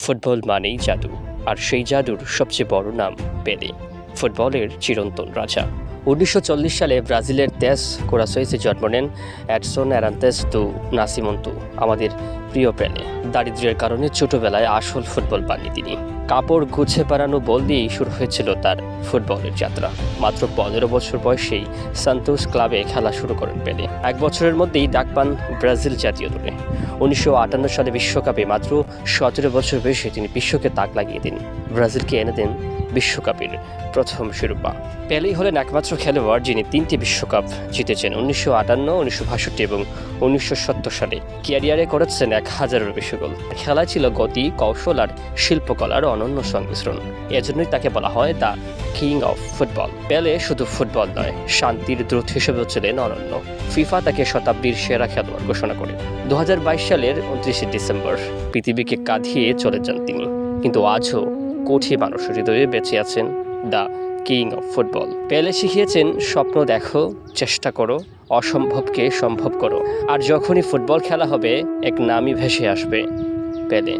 Football মানেই জাদু আর সেই জাদুর সবচেয়ে বড় নাম পেলে ফুটবলের চিরন্তন রাজা। উনিশশো চল্লিশ সালে ব্রাজিলের তেস কোরাসোইসে জন্ম নেন অ্যাডসন অ্যারান্তেস দু নাসিমন্তু আমাদের প্রিয় পেলে দারিদ্র্যের কারণে ছোটবেলায় আসল ফুটবল পাননি তিনি। কাপড় গুছে পারানো বল দিয়েই শুরু হয়েছিল তার ফুটবলের যাত্রা। মাত্র পনেরো বছর বয়সেই সান্তোস ক্লাবে খেলা শুরু করেন পেলে। এক বছরের মধ্যেই ডাক পান ব্রাজিল জাতীয় দলে। উনিশশো আটান্ন সালে বিশ্বকাপে মাত্র সতেরো বছর বয়সে তিনি বিশ্বকে তাক লাগিয়ে দিন। ব্রাজিলকে এনে দেন বিশ্বকাপের প্রথম শিরোপা। পেলেই হলেন একমাত্র খেলোয়াড় যিনি তিনটি বিশ্বকাপ জিতেছেন, উনিশশো আটান্ন, উনিশশো বাষট্টি এবং উনিশশো সত্তর সালে। ক্যারিয়ারে করেছেন এক হাজারেরও বেশি গোল। খেলা ছিল গতি, কৌশল আর শিল্পকলার অনন্য সংমিশ্রণ। এজন্যই তাকে বলা হয় দ্য কিং অফ ফুটবল। পেলে শুধু ফুটবল নয়, শান্তির দ্রুত হিসেবেও ছিলেন অনন্য। ফিফা তাকে শতাব্দীর সেরা খেলোয়াড় ঘোষণা করে। দু হাজার বাইশ সালের উনত্রিশে ডিসেম্বর পৃথিবীকে কাঁধিয়ে চলে যান তিনি। কিন্তু আজও কোটি মানুষের হৃদয়ে বেঁচে আছেন দ্য কিং অফ ফুটবল। পেলে শিখিয়েছেন, স্বপ্ন দেখো, চেষ্টা করো, অসম্ভবকে সম্ভব করো। আর যখনই ফুটবল খেলা হবে, এক নামই ভেসে আসবে পেলে।